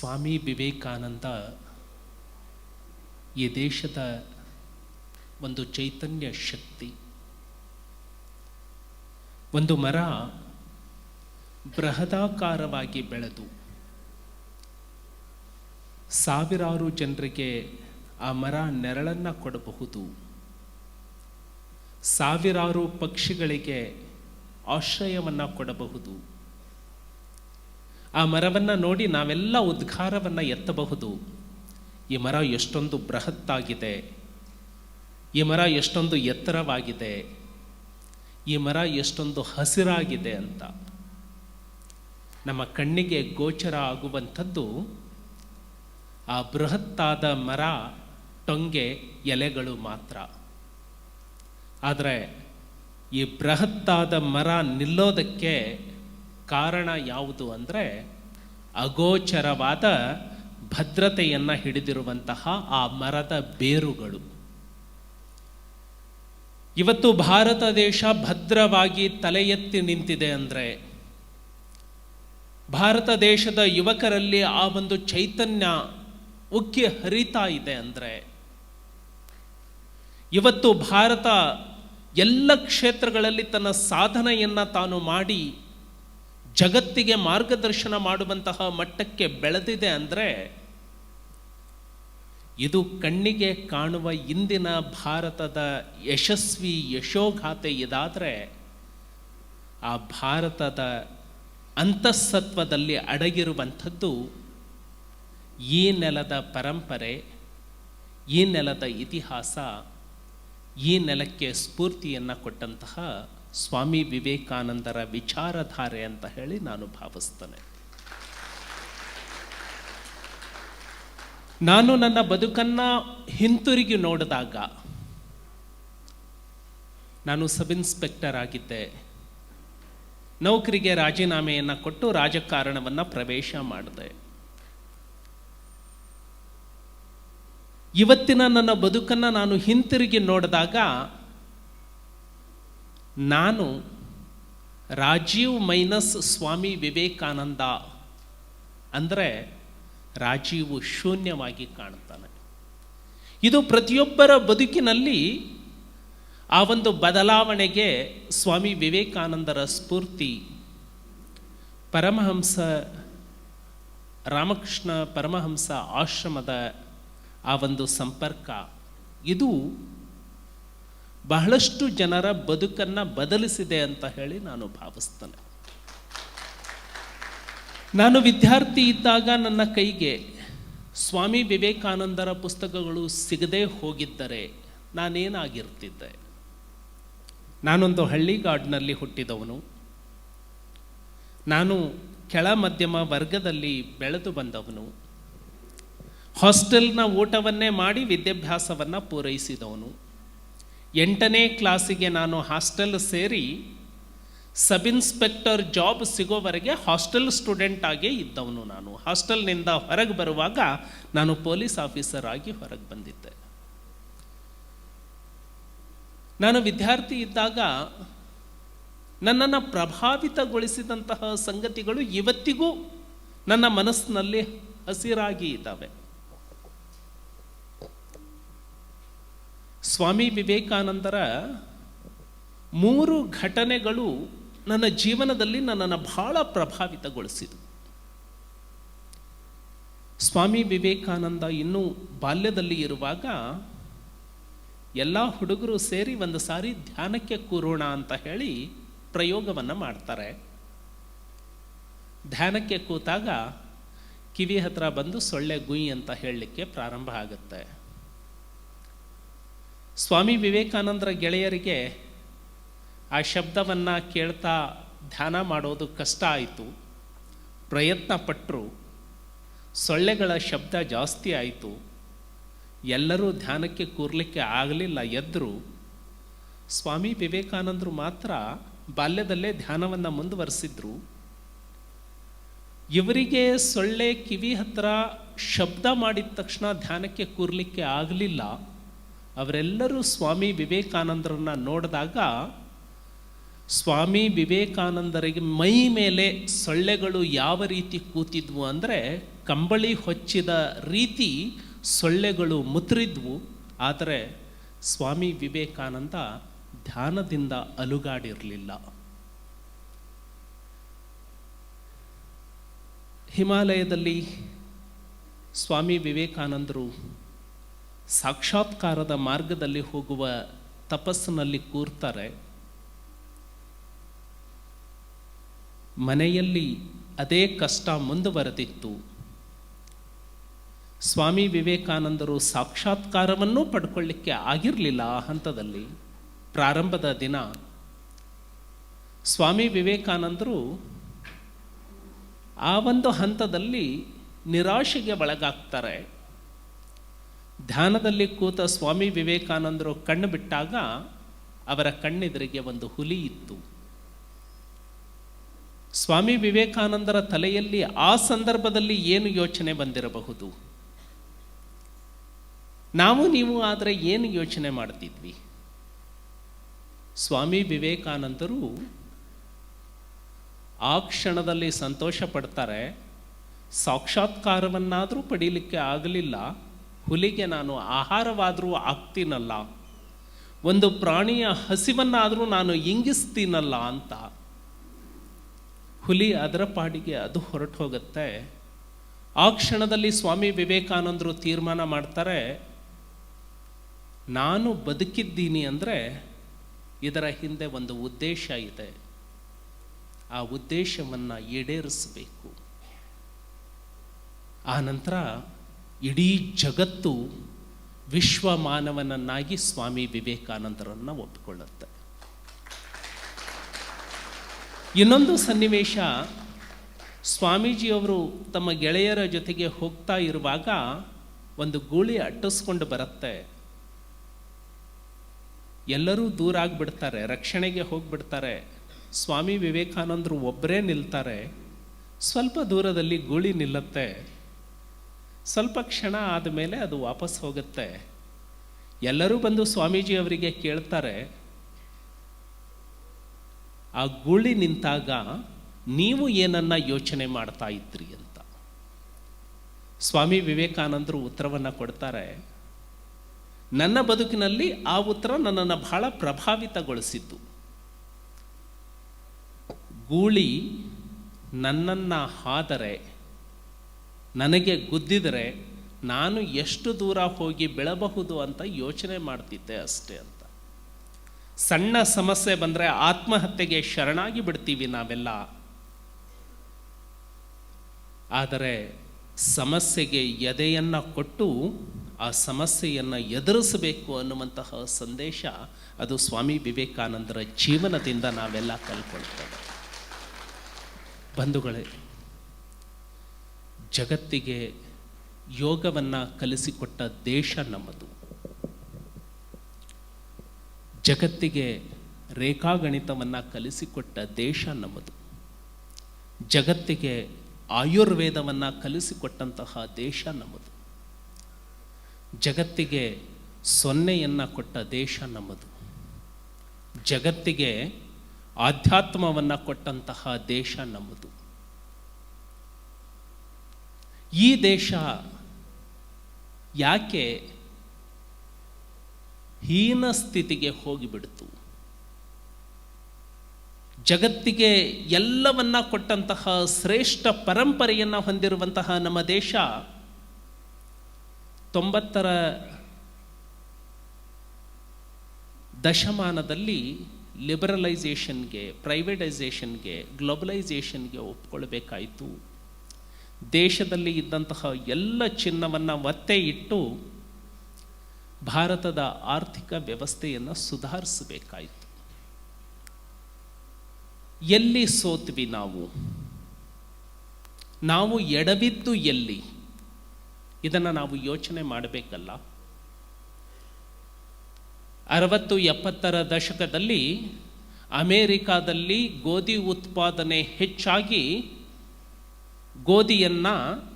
ಸ್ವಾಮಿ ವಿವೇಕಾನಂದ ಈ ದೇಶದ ಒಂದು ಚೈತನ್ಯ ಶಕ್ತಿ. ಒಂದು ಮರ ಬೃಹದಾಕಾರವಾಗಿ ಬೆಳೆದು ಸಾವಿರಾರು ಜನರಿಗೆ ಆ ಮರ ನೆರಳನ್ನು ಕೊಡಬಹುದು. ಸಾವಿರಾರು ಪಕ್ಷಿಗಳಿಗೆ ಆಶ್ರಯವನ್ನು ಕೊಡಬಹುದು. ಆ ಮರವನ್ನು ನೋಡಿ ನಾವೆಲ್ಲ ಉದ್ಘಾರವನ್ನು ಎತ್ತಬಹುದು. ಈ ಮರ ಎಷ್ಟೊಂದು ಬೃಹತ್ತಾಗಿದೆ. ಈ ಮರ ಎಷ್ಟೊಂದು ಎತ್ತರವಾಗಿದೆ. ಈ ಮರ ಎಷ್ಟೊಂದು ಹಸಿರಾಗಿದೆ ಅಂತ. ನಮ್ಮ ಕಣ್ಣಿಗೆ ಗೋಚರ ಆಗುವಂಥದ್ದು ಆ ಬೃಹತ್ತಾದ ಮರ ಟೊಂಗೆ ಎಲೆಗಳು ಮಾತ್ರ. ಆದರೆ ಈ ಬೃಹತ್ತಾದ ಮರ ನಿಲ್ಲೋದಕ್ಕೆ ಕಾರಣ ಯಾವುದು ಅಂದರೆ ಅಗೋಚರವಾದ ಭದ್ರತೆಯನ್ನು ಹಿಡಿದಿರುವಂತಹ ಆ ಮರದ ಬೇರುಗಳು. ಇವತ್ತು ಭಾರತ ದೇಶ ಭದ್ರವಾಗಿ ತಲೆ ಎತ್ತಿ ನಿಂತಿದೆ ಅಂದರೆ ಭಾರತ ದೇಶದ ಯುವಕರಲ್ಲಿ ಆ ಒಂದು ಚೈತನ್ಯ ಉಕ್ಕಿ ಹರಿತಾ ಇದೆ ಅಂದರೆ ಇವತ್ತು ಭಾರತ ಎಲ್ಲ ಕ್ಷೇತ್ರಗಳಲ್ಲಿ ತನ್ನ ಸಾಧನೆಯನ್ನು ತಾನು ಮಾಡಿ ಜಗತ್ತಿಗೆ ಮಾರ್ಗದರ್ಶನ ಮಾಡುವಂತಹ ಮಟ್ಟಕ್ಕೆ ಬೆಳೆದಿದೆ ಅಂದರೆ ಇದು ಕಣ್ಣಿಗೆ ಕಾಣುವ ಇಂದಿನ ಭಾರತದ ಯಶಸ್ವಿ ಯಶೋಗಾಥೆ ಇದಾದರೆ ಆ ಭಾರತದ ಅಂತಃಸತ್ವದಲ್ಲಿ ಅಡಗಿರುವಂಥದ್ದು ಈ ನೆಲದ ಪರಂಪರೆ, ಈ ನೆಲದ ಇತಿಹಾಸ, ಈ ನೆಲಕ್ಕೆ ಸ್ಫೂರ್ತಿಯನ್ನು ಕೊಟ್ಟಂತಹ ಸ್ವಾಮಿ ವಿವೇಕಾನಂದರ ವಿಚಾರಧಾರೆ ಅಂತ ಹೇಳಿ ನಾನು ಭಾವಿಸ್ತೇನೆ. ನಾನು ನನ್ನ ಬದುಕನ್ನು ಹಿಂತಿರುಗಿ ನೋಡಿದಾಗ ನಾನು ಸಬ್ ಇನ್ಸ್ಪೆಕ್ಟರ್ ಆಗಿದ್ದೆ. ನೌಕರಿಗೆ ರಾಜೀನಾಮೆಯನ್ನು ಕೊಟ್ಟು ರಾಜಕಾರಣವನ್ನು ಪ್ರವೇಶ ಮಾಡಿದೆ. ಇವತ್ತಿನ ನನ್ನ ಬದುಕನ್ನು ನಾನು ಹಿಂತಿರುಗಿ ನೋಡಿದಾಗ ನಾನು ರಾಜೀವ್ ಮೈನಸ್ ಸ್ವಾಮಿ ವಿವೇಕಾನಂದ ಅಂದರೆ ರಾಜೀವು ಶೂನ್ಯವಾಗಿ ಕಾಣ್ತಾನೆ ಇದು ಪ್ರತಿಯೊಬ್ಬರ ಬದುಕಿನಲ್ಲಿ ಆ ಒಂದು ಬದಲಾವಣೆಗೆ ಸ್ವಾಮಿ ವಿವೇಕಾನಂದರ ಸ್ಫೂರ್ತಿ. ಪರಮಹಂಸ, ರಾಮಕೃಷ್ಣ ಪರಮಹಂಸ ಆಶ್ರಮದ ಆ ಒಂದು ಸಂಪರ್ಕ. ಇದು ಬಹಳಷ್ಟು ಜನರ ಬದುಕನ್ನು ಬದಲಿಸಿದೆ ಅಂತ ಹೇಳಿ ನಾನು ಭಾವಿಸ್ತೇನೆ. ನಾನು ವಿದ್ಯಾರ್ಥಿ ಇದ್ದಾಗ ನನ್ನ ಕೈಗೆ ಸ್ವಾಮಿ ವಿವೇಕಾನಂದರ ಪುಸ್ತಕಗಳು ಸಿಗದೇ ಹೋಗಿದ್ದರೆ ನಾನೇನಾಗಿರ್ತಿದ್ದೆ? ನಾನೊಂದು ಹಳ್ಳಿಗಾಡಿನಲ್ಲಿ ಹುಟ್ಟಿದವನು. ನಾನು ಕೆಳ ಮಧ್ಯಮ ವರ್ಗದಲ್ಲಿ ಬೆಳೆದು ಬಂದವನು. ಹಾಸ್ಟೆಲ್ನ ಊಟವನ್ನೇ ಮಾಡಿ ವಿದ್ಯಾಭ್ಯಾಸವನ್ನು ಪೂರೈಸಿದವನು. ಎಂಟನೇ ಕ್ಲಾಸಿಗೆ ನಾನು ಹಾಸ್ಟೆಲ್ ಸೇರಿ ಸಬ್ ಇನ್ಸ್ಪೆಕ್ಟರ್ ಜಾಬ್ ಸಿಗೋವರೆಗೆ ಹಾಸ್ಟೆಲ್ ಸ್ಟೂಡೆಂಟ್ ಆಗೇ ಇದ್ದವನು ನಾನು. ಹಾಸ್ಟೆಲ್ನಿಂದ ಹೊರಗೆ ಬರುವಾಗ ನಾನು ಪೊಲೀಸ್ ಆಫೀಸರ್ ಆಗಿ ಹೊರಗೆ ಬಂದಿದ್ದೆ. ನಾನು ವಿದ್ಯಾರ್ಥಿ ಇದ್ದಾಗ ನನ್ನನ್ನು ಪ್ರಭಾವಿತಗೊಳಿಸಿದಂತಹ ಸಂಗತಿಗಳು ಇವತ್ತಿಗೂ ನನ್ನ ಮನಸ್ಸಿನಲ್ಲಿ ಹಸಿರಾಗಿ ಇದ್ದಾವೆ. ಸ್ವಾಮಿ ವಿವೇಕಾನಂದರ ಮೂರು ಘಟನೆಗಳು ನನ್ನ ಜೀವನದಲ್ಲಿ ನನ್ನನ್ನು ಬಹಳ ಪ್ರಭಾವಿತಗೊಳಿಸಿದವು ಸ್ವಾಮಿ ವಿವೇಕಾನಂದ ಇನ್ನೂ ಬಾಲ್ಯದಲ್ಲಿ ಇರುವಾಗ ಎಲ್ಲ ಹುಡುಗರು ಸೇರಿ ಒಂದು ಸಾರಿ ಧ್ಯಾನಕ್ಕೆ ಕೂರೋಣ ಅಂತ ಹೇಳಿ ಪ್ರಯೋಗವನ್ನು ಮಾಡ್ತಾರೆ. ಧ್ಯಾನಕ್ಕೆ ಕೂತಾಗ ಕಿವಿ ಹತ್ರ ಬಂದು ಸೊಳ್ಳೆ ಗುಯಿ ಅಂತ ಹೇಳಲಿಕ್ಕೆ ಪ್ರಾರಂಭ ಆಗುತ್ತೆ. ಸ್ವಾಮಿ ವಿವೇಕಾನಂದರ ಗೆಳೆಯರಿಗೆ ಆ ಶಬ್ದವನ್ನು ಕೇಳ್ತಾ ಧ್ಯಾನ ಮಾಡೋದು ಕಷ್ಟ ಆಯಿತು. ಪ್ರಯತ್ನ ಪಟ್ಟರು ಸೊಳ್ಳೆಗಳ ಶಬ್ದ ಜಾಸ್ತಿ ಆಯಿತು. ಎಲ್ಲರೂ ಧ್ಯಾನಕ್ಕೆ ಕೂರಲಿಕ್ಕೆ ಆಗಲಿಲ್ಲ ಎದ್ದರು ಸ್ವಾಮಿ ವಿವೇಕಾನಂದರು ಮಾತ್ರ ಬಾಲ್ಯದಲ್ಲೇ ಧ್ಯಾನವನ್ನು ಮುಂದುವರೆಸಿದ್ರು. ಇವರಿಗೆ ಸೊಳ್ಳೆ ಕಿವಿ ಹತ್ರ ಶಬ್ದ ಮಾಡಿದ ತಕ್ಷಣ ಧ್ಯಾನಕ್ಕೆ ಕೂರಲಿಕ್ಕೆ ಆಗಲಿಲ್ಲ. ಅವರೆಲ್ಲರೂ ಸ್ವಾಮಿ ವಿವೇಕಾನಂದರನ್ನು ನೋಡಿದಾಗ, ಸ್ವಾಮಿ ವಿವೇಕಾನಂದರಿಗೆ ಮೈ ಮೇಲೆ ಸೊಳ್ಳೆಗಳು ಯಾವ ರೀತಿ ಕೂತಿದ್ವು ಅಂದರೆ ಕಂಬಳಿ ಹೊಚ್ಚಿದ ರೀತಿ ಸೊಳ್ಳೆಗಳು ಮುತ್ರಿದ್ವು. ಆದರೆ ಸ್ವಾಮಿ ವಿವೇಕಾನಂದ ಧ್ಯಾನದಿಂದ ಅಲುಗಾಡಿರಲಿಲ್ಲ. ಹಿಮಾಲಯದಲ್ಲಿ ಸ್ವಾಮಿ ವಿವೇಕಾನಂದರು ಸಾಕ್ಷಾತ್ಕಾರದ ಮಾರ್ಗದಲ್ಲಿ ಹೋಗುವ ತಪಸ್ಸಿನಲ್ಲಿ ಕೂರ್ತಾರೆ. ಮನೆಯಲ್ಲಿ ಅದೇ ಕಷ್ಟ ಮುಂದುವರೆದಿತ್ತು. ಸ್ವಾಮಿ ವಿವೇಕಾನಂದರು ಸಾಕ್ಷಾತ್ಕಾರವನ್ನೂ ಪಡ್ಕೊಳ್ಳಿಕ್ಕೆ ಆಗಿರಲಿಲ್ಲ ಆ ಹಂತದಲ್ಲಿ. ಪ್ರಾರಂಭದ ದಿನ ಸ್ವಾಮಿ ವಿವೇಕಾನಂದರು ಆ ಒಂದು ಹಂತದಲ್ಲಿ ನಿರಾಶೆಗೆ ಒಳಗಾಗ್ತಾರೆ. ಧ್ಯಾನದಲ್ಲಿ ಕೂತ ಸ್ವಾಮಿ ವಿವೇಕಾನಂದರು ಕಣ್ಣು ಬಿಟ್ಟಾಗ ಅವರ ಕಣ್ಣೆದುರಿಗೆ ಒಂದು ಹುಲಿ ಇತ್ತು. ಸ್ವಾಮಿ ವಿವೇಕಾನಂದರ ತಲೆಯಲ್ಲಿ ಆ ಸಂದರ್ಭದಲ್ಲಿ ಏನು ಯೋಚನೆ ಬಂದಿರಬಹುದು? ನಾವು ನೀವು ಆದರೆ ಏನು ಯೋಚನೆ ಮಾಡ್ತಿದ್ವಿ? ಸ್ವಾಮಿ ವಿವೇಕಾನಂದರು ಆ ಕ್ಷಣದಲ್ಲಿ ಸಂತೋಷ ಪಡ್ತಾರೆ, ಸಾಕ್ಷಾತ್ಕಾರವನ್ನಾದರೂ ಪಡೀಲಿಕ್ಕೆ ಆಗಲಿಲ್ಲ ಹುಲಿಗೆ ನಾನು ಆಹಾರವಾದರೂ ಆಗ್ತೀನಲ್ಲ ಒಂದು ಪ್ರಾಣಿಯ ಹಸಿವನ್ನಾದರೂ ನಾನು ಇಂಗಿಸ್ತೀನಲ್ಲ ಅಂತ. ಹುಲಿ ಅದರ ಪಾಡಿಗೆ ಅದು ಹೊರಟು ಹೋಗುತ್ತೆ. ಆ ಕ್ಷಣದಲ್ಲಿ ಸ್ವಾಮಿ ವಿವೇಕಾನಂದರು ತೀರ್ಮಾನ ಮಾಡ್ತಾರೆ, ನಾನು ಬದುಕಿದ್ದೀನಿ ಅಂದರೆ ಇದರ ಹಿಂದೆ ಒಂದು ಉದ್ದೇಶ ಇದೆ. ಆ ಉದ್ದೇಶವನ್ನು ಈಡೇರಿಸಬೇಕು. ಆ ನಂತರ ಇಡೀ ಜಗತ್ತು ವಿಶ್ವ ಮಾನವನನ್ನಾಗಿ ಸ್ವಾಮಿ ವಿವೇಕಾನಂದರನ್ನು ಒಪ್ಪಿಕೊಳ್ಳುತ್ತೆ ಇನ್ನೊಂದು ಸನ್ನಿವೇಶ, ಸ್ವಾಮೀಜಿಯವರು ತಮ್ಮ ಗೆಳೆಯರ ಜೊತೆಗೆ ಹೋಗ್ತಾ ಇರುವಾಗ ಒಂದು ಗೂಳಿ ಅಟ್ಟಿಸ್ಕೊಂಡು ಬರುತ್ತೆ. ಎಲ್ಲರೂ ದೂರ ಆಗಿಬಿಡ್ತಾರೆ, ರಕ್ಷಣೆಗೆ ಹೋಗ್ಬಿಡ್ತಾರೆ. ಸ್ವಾಮಿ ವಿವೇಕಾನಂದರು ಒಬ್ಬರೇ ನಿಲ್ತಾರೆ. ಸ್ವಲ್ಪ ದೂರದಲ್ಲಿ ಗೂಳಿ ನಿಲ್ಲುತ್ತೆ. ಸ್ವಲ್ಪ ಕ್ಷಣ ಆದಮೇಲೆ ಅದು ವಾಪಸ್ ಹೋಗುತ್ತೆ. ಎಲ್ಲರೂ ಬಂದು ಸ್ವಾಮೀಜಿ ಅವರಿಗೆ ಕೇಳ್ತಾರೆ, ಆ ಗೂಳಿ ನಿಂತಾಗ ನೀವು ಏನನ್ನ ಯೋಚನೆ ಮಾಡ್ತಾ ಇದ್ರಿ ಅಂತ. ಸ್ವಾಮಿ ವಿವೇಕಾನಂದರು ಉತ್ತರವನ್ನು ಕೊಡ್ತಾರೆ, ನನ್ನ ಬದುಕಿನಲ್ಲಿ ಆ ಉತ್ತರ ನನ್ನನ್ನು ಬಹಳ ಪ್ರಭಾವಿತಗೊಳಿಸಿದ್ದು. ಗೂಳಿ ನನ್ನನ್ನು ಹಾದರೆ ನನಗೆ ಗುದ್ದಿದರೆ ನಾನು ಎಷ್ಟು ದೂರ ಹೋಗಿ ಬೆಳಬಹುದು ಅಂತ ಯೋಚನೆ ಮಾಡ್ತಿದ್ದೆ ಅಷ್ಟೇ ಅಂತ. ಸಣ್ಣ ಸಮಸ್ಯೆ ಬಂದರೆ ಆತ್ಮಹತ್ಯೆಗೆ ಶರಣಾಗಿ ಬಿಡ್ತೀವಿ ನಾವೆಲ್ಲ. ಆದರೆ ಸಮಸ್ಯೆಗೆ ಎದೆಯನ್ನು ಕೊಟ್ಟು ಆ ಸಮಸ್ಯೆಯನ್ನು ಎದುರಿಸಬೇಕು ಅನ್ನುವಂತಹ ಸಂದೇಶ ಅದು ಸ್ವಾಮಿ ವಿವೇಕಾನಂದರ ಜೀವನದಿಂದ ನಾವೆಲ್ಲ ಕಲ್ಕೊಳ್ತೇವೆ ಬಂಧುಗಳೇ ಜಗತ್ತಿಗೆ ಯೋಗವನ್ನು ಕಲಿಸಿಕೊಟ್ಟ ದೇಶ ನಮ್ಮದು. ಜಗತ್ತಿಗೆ ರೇಖಾಗಣಿತವನ್ನು ಕಲಿಸಿಕೊಟ್ಟ ದೇಶ ನಮ್ಮದು. ಜಗತ್ತಿಗೆ ಆಯುರ್ವೇದವನ್ನು ಕಲಿಸಿಕೊಟ್ಟಂತಹ ದೇಶ ನಮ್ಮದು. ಜಗತ್ತಿಗೆ ಸೊನ್ನೆಯನ್ನು ಕೊಟ್ಟ ದೇಶ ನಮ್ಮದು. ಜಗತ್ತಿಗೆ ಆಧ್ಯಾತ್ಮವನ್ನು ಕೊಟ್ಟಂತಹ ದೇಶ ನಮ್ಮದು. ಈ ದೇಶ ಯಾಕೆ ಹೀನ ಸ್ಥಿತಿಗೆ ಹೋಗಿಬಿಡ್ತು? ಜಗತ್ತಿಗೆ ಎಲ್ಲವನ್ನ ಕೊಟ್ಟಂತಹ ಶ್ರೇಷ್ಠ ಪರಂಪರೆಯನ್ನು ಹೊಂದಿರುವಂತಹ ನಮ್ಮ ದೇಶ ತೊಂಬತ್ತರ ದಶಮಾನದಲ್ಲಿ ಲಿಬರಲೈಸೇಷನ್ಗೆ ಪ್ರೈವೇಟೈಸೇಷನ್ಗೆ ಗ್ಲೋಬಲೈಸೇಷನ್ಗೆ ಒಪ್ಕೊಳ್ಬೇಕಾಯಿತು. ದೇಶದಲ್ಲಿ ಇದ್ದಂತಹ ಎಲ್ಲ ಚಿನ್ನವನ್ನು ಒತ್ತೆ ಇಟ್ಟು ಭಾರತದ ಆರ್ಥಿಕ ವ್ಯವಸ್ಥೆಯನ್ನು ಸುಧಾರಿಸಬೇಕಾಯಿತು. ಎಲ್ಲಿ ಸೋತ್ವಿ ನಾವು? ನಾವು ಎಡವಿದ್ದು ಎಲ್ಲಿ? ಇದನ್ನು ನಾವು ಯೋಚನೆ ಮಾಡಬೇಕಲ್ಲ. ಅರವತ್ತು ಎಪ್ಪತ್ತರ ದಶಕದಲ್ಲಿ ಅಮೇರಿಕಾದಲ್ಲಿ ಗೋಧಿ ಉತ್ಪಾದನೆ ಹೆಚ್ಚಾಗಿ ಗೋಧಿಯನ್ನು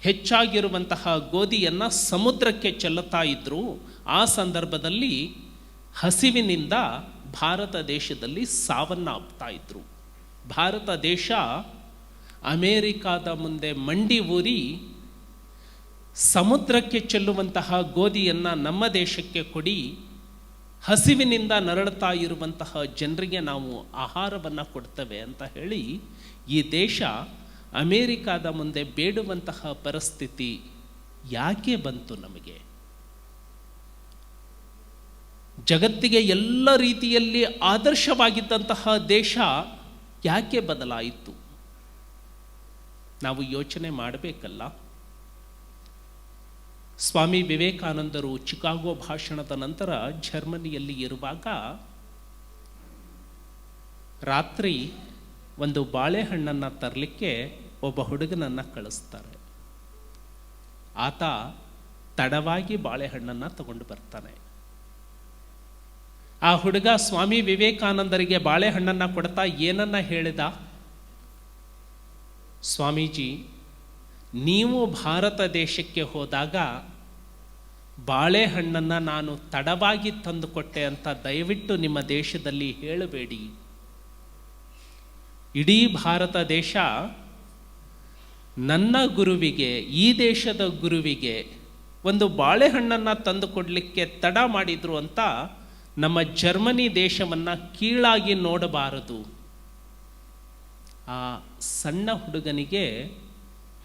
ಹೆಚ್ಚಾಗಿರುವಂತಹ ಗೋಧಿಯನ್ನು ಸಮುದ್ರಕ್ಕೆ ಚೆಲ್ಲುತ್ತಾ ಇದ್ದರು ಆ ಸಂದರ್ಭದಲ್ಲಿ ಹಸಿವಿನಿಂದ ಭಾರತ ದೇಶದಲ್ಲಿ ಸಾವನ್ನಪ್ತಾ ಇದ್ದರು ಭಾರತ ದೇಶ ಅಮೇರಿಕಾದ ಮುಂದೆ ಮಂಡಿ ಊರಿ ಸಮುದ್ರಕ್ಕೆ ಚೆಲ್ಲುವಂತಹ ಗೋಧಿಯನ್ನು ನಮ್ಮ ದೇಶಕ್ಕೆ ಕೊಡಿ, ಹಸಿವಿನಿಂದ ನರಳುತ್ತಾ ಇರುವಂತಹ ಜನರಿಗೆ ನಾವು ಆಹಾರವನ್ನು ಕೊಡ್ತೇವೆ ಅಂತ ಹೇಳಿ ಈ ದೇಶ ಅಮೇರಿಕಾದ ಮುಂದೆ ಬೇಡುವಂತಹ ಪರಿಸ್ಥಿತಿ ಯಾಕೆ ಬಂತು ನಮಗೆ? ಜಗತ್ತಿಗೆ ಎಲ್ಲ ರೀತಿಯಲ್ಲಿ ಆದರ್ಶವಾಗಿದ್ದಂತಹ ದೇಶ ಯಾಕೆ ಬದಲಾಯಿತು? ನಾವು ಯೋಚನೆ ಮಾಡಬೇಕಲ್ಲ. ಸ್ವಾಮಿ ವಿವೇಕಾನಂದರು ಚಿಕಾಗೋ ಭಾಷಣದ ನಂತರ ಜರ್ಮನಿಯಲ್ಲಿ ಇರುವಾಗ ರಾತ್ರಿ ಒಂದು ಬಾಳೆಹಣ್ಣನ್ನು ತರಲಿಕ್ಕೆ ಒಬ್ಬ ಹುಡುಗನನ್ನು ಕಳಿಸ್ತಾರೆ. ಆತ ತಡವಾಗಿ ಬಾಳೆಹಣ್ಣನ್ನು ತಗೊಂಡು ಬರ್ತಾನೆ. ಆ ಹುಡುಗ ಸ್ವಾಮಿ ವಿವೇಕಾನಂದರಿಗೆ ಬಾಳೆಹಣ್ಣನ್ನು ಕೊಡ್ತಾ ಏನನ್ನ ಹೇಳಿದ? ಸ್ವಾಮೀಜಿ, ನೀವು ಭಾರತ ದೇಶಕ್ಕೆ ಹೋದಾಗ ಬಾಳೆಹಣ್ಣನ್ನು ನಾನು ತಡವಾಗಿ ತಂದುಕೊಟ್ಟೆ ಅಂತ ದಯವಿಟ್ಟು ನಿಮ್ಮ ದೇಶದಲ್ಲಿ ಹೇಳಬೇಡಿ. ಇಡೀ ಭಾರತ ದೇಶ ನನ್ನ ಗುರುವಿಗೆ, ಈ ದೇಶದ ಗುರುವಿಗೆ ಒಂದು ಬಾಳೆಹಣ್ಣನ್ನು ತಂದು ಕೊಡಲಿಕ್ಕೆ ತಡ ಮಾಡಿದ್ರು ಅಂತ ನಮ್ಮ ಜರ್ಮನಿ ದೇಶವನ್ನು ಕೀಳಾಗಿ ನೋಡಬಾರದು. ಆ ಸಣ್ಣ ಹುಡುಗನಿಗೆ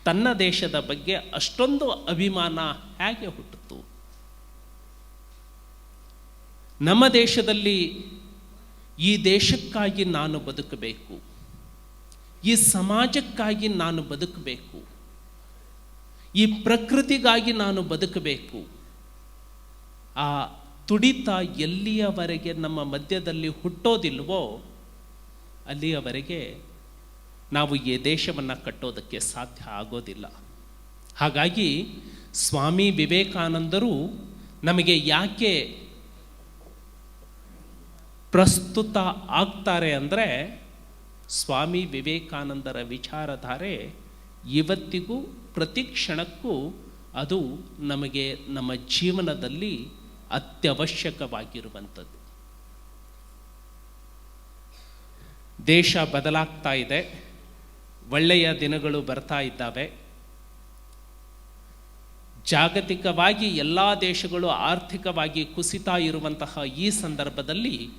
ತನ್ನ ದೇಶದ ಬಗ್ಗೆ ಅಷ್ಟೊಂದು ಅಭಿಮಾನ ಹೇಗೆ ಹುಟ್ಟಿತು ನಮ್ಮ ದೇಶದಲ್ಲಿ ಈ ದೇಶಕ್ಕಾಗಿ ನಾನು ಬದುಕಬೇಕು. ಈ ಸಮಾಜಕ್ಕಾಗಿ ನಾನು ಬದುಕಬೇಕು. ಈ ಪ್ರಕೃತಿಗಾಗಿ ನಾನು ಬದುಕಬೇಕು. ಆ ತುಡಿತ ಎಲ್ಲಿಯವರೆಗೆ ನಮ್ಮ ಮಧ್ಯದಲ್ಲಿ ಹುಟ್ಟೋದಿಲ್ವೋ ಅಲ್ಲಿಯವರೆಗೆ ನಾವು ಈ ದೇಶವನ್ನು ಕಟ್ಟೋದಕ್ಕೆ ಸಾಧ್ಯ ಆಗೋದಿಲ್ಲ. ಹಾಗಾಗಿ ಸ್ವಾಮಿ ವಿವೇಕಾನಂದರು ನಮಗೆ ಯಾಕೆ ಪ್ರಸ್ತುತ ಆಗ್ತಾರೆ ಅಂದರೆ ಸ್ವಾಮಿ ವಿವೇಕಾನಂದರ ವಿಚಾರಧಾರೆ ಇವತ್ತಿಗೂ ಪ್ರತಿ ಕ್ಷಣಕ್ಕೂ ಅದು ನಮಗೆ ನಮ್ಮ ಜೀವನದಲ್ಲಿ ಅತ್ಯವಶ್ಯಕವಾಗಿರುವಂಥದ್ದು. ದೇಶ ಬದಲಾಗ್ತಾ ಇದೆ. ಒಳ್ಳೆಯ ದಿನಗಳು ಬರ್ತಾ ಇದ್ದಾವೆ. ಜಾಗತಿಕವಾಗಿ ಎಲ್ಲ ದೇಶಗಳು ಆರ್ಥಿಕವಾಗಿ ಕುಸಿತಾ ಇರುವಂತಹ ಈ ಸಂದರ್ಭದಲ್ಲಿ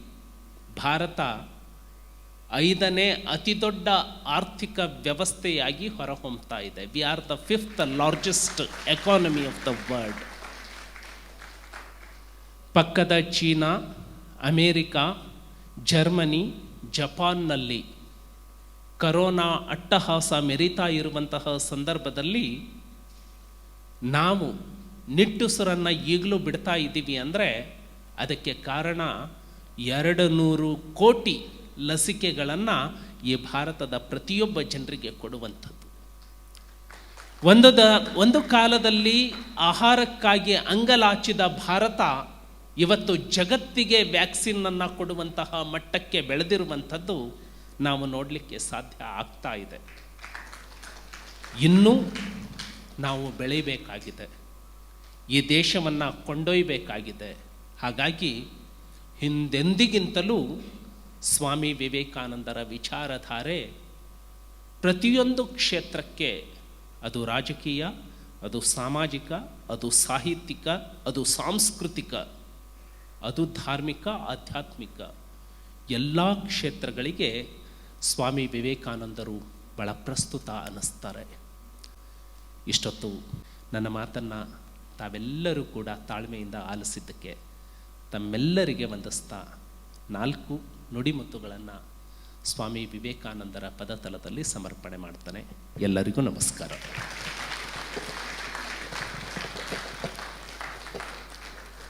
ಭಾರತ ಐದನೇ ಅತಿ ದೊಡ್ಡ ಆರ್ಥಿಕ ವ್ಯವಸ್ಥೆಯಾಗಿ ಹೊರಹೊಮ್ತಾ ಇದೆ. We are the fifth largest economy of the world ಪಕ್ಕದ ಚೀನಾ, ಅಮೇರಿಕಾ, ಜರ್ಮನಿ, ಜಪಾನ್ನಲ್ಲಿ ಕರೋನಾ ಅಟ್ಟಹಾಸ ಮೆರಿತಾ ಇರುವಂತಹ ಸಂದರ್ಭದಲ್ಲಿ ನಾವು ನಿಟ್ಟುಸಿರನ್ನು ಈಗಲೂ ಬಿಡ್ತಾ ಇದ್ದೀವಿ ಅಂದರೆ ಅದಕ್ಕೆ ಕಾರಣ ಎರಡು ನೂರು ಕೋಟಿ ಲಸಿಕೆಗಳನ್ನು ಈ ಭಾರತದ ಪ್ರತಿಯೊಬ್ಬ ಜನರಿಗೆ ಕೊಡುವಂಥದ್ದು. ಒಂದು ದ ಒಂದು ಕಾಲದಲ್ಲಿ ಆಹಾರಕ್ಕಾಗಿ ಅಂಗಲಾಚಿದ ಭಾರತ ಇವತ್ತು ಜಗತ್ತಿಗೆ ವ್ಯಾಕ್ಸಿನ್ನನ್ನು ಕೊಡುವಂತಹ ಮಟ್ಟಕ್ಕೆ ಬೆಳೆದಿರುವಂಥದ್ದು ನಾವು ನೋಡಲಿಕ್ಕೆ ಸಾಧ್ಯ ಆಗ್ತಾ ಇದೆ. ಇನ್ನೂ ನಾವು ಬೆಳೆಯಬೇಕಾಗಿದೆ ಈ ದೇಶವನ್ನು ಕೊಂಡೊಯ್ಯಬೇಕಾಗಿದೆ ಹಾಗಾಗಿ ಹಿಂದೆಂದಿಗಿಂತಲೂ ಸ್ವಾಮಿ ವಿವೇಕಾನಂದರ ವಿಚಾರಧಾರೆ ಪ್ರತಿಯೊಂದು ಕ್ಷೇತ್ರಕ್ಕೆ ಅದು ರಾಜಕೀಯ, ಅದು ಸಾಮಾಜಿಕ, ಅದು ಸಾಹಿತ್ಯಿಕ, ಅದು ಸಾಂಸ್ಕೃತಿಕ, ಅದು ಧಾರ್ಮಿಕ, ಆಧ್ಯಾತ್ಮಿಕ ಎಲ್ಲ ಕ್ಷೇತ್ರಗಳಿಗೆ ಸ್ವಾಮಿ ವಿವೇಕಾನಂದರು ಬಹಳ ಪ್ರಸ್ತುತ ಅನ್ನಿಸ್ತಾರೆ. ಇಷ್ಟೊತ್ತು ನನ್ನ ಮಾತನ್ನು ತಾವೆಲ್ಲರೂ ಕೂಡ ತಾಳ್ಮೆಯಿಂದ ಆಲಿಸಿದ್ದಕ್ಕೆ ತಮ್ಮೆಲ್ಲರಿಗೆ ವಂದಿಸ್ತಾ ನಾಲ್ಕು ನುಡಿಮುತ್ತುಗಳನ್ನು ಸ್ವಾಮಿ ವಿವೇಕಾನಂದರ ಪದತಲದಲ್ಲಿ ಸಮರ್ಪಣೆ ಮಾಡ್ತಾನೆ. ಎಲ್ಲರಿಗೂ ನಮಸ್ಕಾರ.